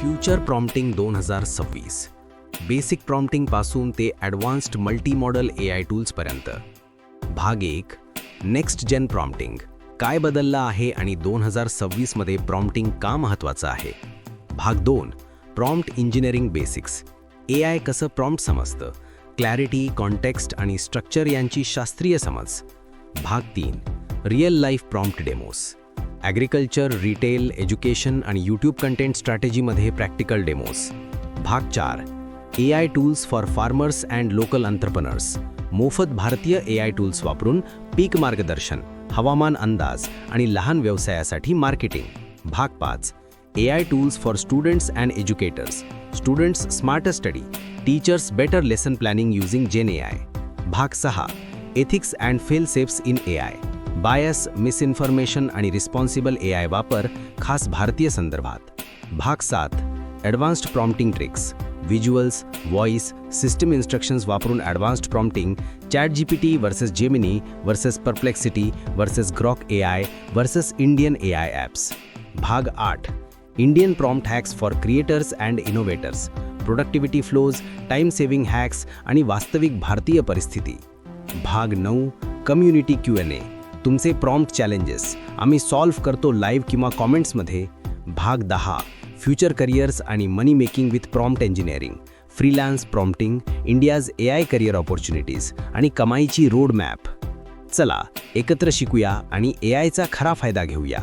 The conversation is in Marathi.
फ्युचर प्रॉम्प्टिंग दोन हजार सव्वीस. बेसिक प्रॉम्प्टिंगपासून ते advanced multi modal A I टूल्सपर्यंत भाग एक नेक्स्ट जेन प्रॉम्प्टिंग. काय बदललं आहे आणि दोन हजार सव्वीसमध्ये प्रॉम्प्टिंग का महत्त्वाचं आहे? भाग दोन prompt engineering basics. A I कसं प्रॉम्प्ट समजतं? क्लॅरिटी कॉन्टेक्स्ट आणि स्ट्रक्चर यांची शास्त्रीय समज. भाग तीन real life prompt demos agriculture retail education आणि यूट्यूब कंटेंट स्ट्रॅटेजीमध्ये प्रॅक्टिकल डेमोस भाग चार. A I tools for farmers and local entrepreneurs. मोफत भारतीय ए आय टूल्स वापरून पीक मार्गदर्शन हवामान अंदाज आणि लहान व्यवसायासाठी मार्केटिंग. भाग पाच. A I tools for students and educators. Students smart study. Teachers better lesson planning using Gen A I. भाग सहा. Ethics and fail safes in A I. Bias misinformation आणि रिस्पॉन्सिबल ए आय वापर खास भारतीय संदर्भात. भाग सात advanced prompting tricks visuals voice system instructions वापरून advanced prompting chat G P T versus Gemini versus Perplexity versus Grok A I versus Indian A I apps. भाग आठ Indian prompt hacks for creators and innovators productivity flows time saving hacks आणि वास्तविक भारतीय परिस्थिती. भाग नऊ कम्युनिटी क्यू एन ए. तुमचे प्रॉम्प्ट चॅलेंजेस आम्ही सॉल्व्ह करतो लाईव्ह किंवा कॉमेंट्समध्ये भाग दहा फ्युचर करिअर्स आणि money making with prompt engineering freelance prompting India's A I career opportunities आणि कमाईची रोड मॅप चला एकत्र शिकूया आणि ए आयचा खरा फायदा घेऊया.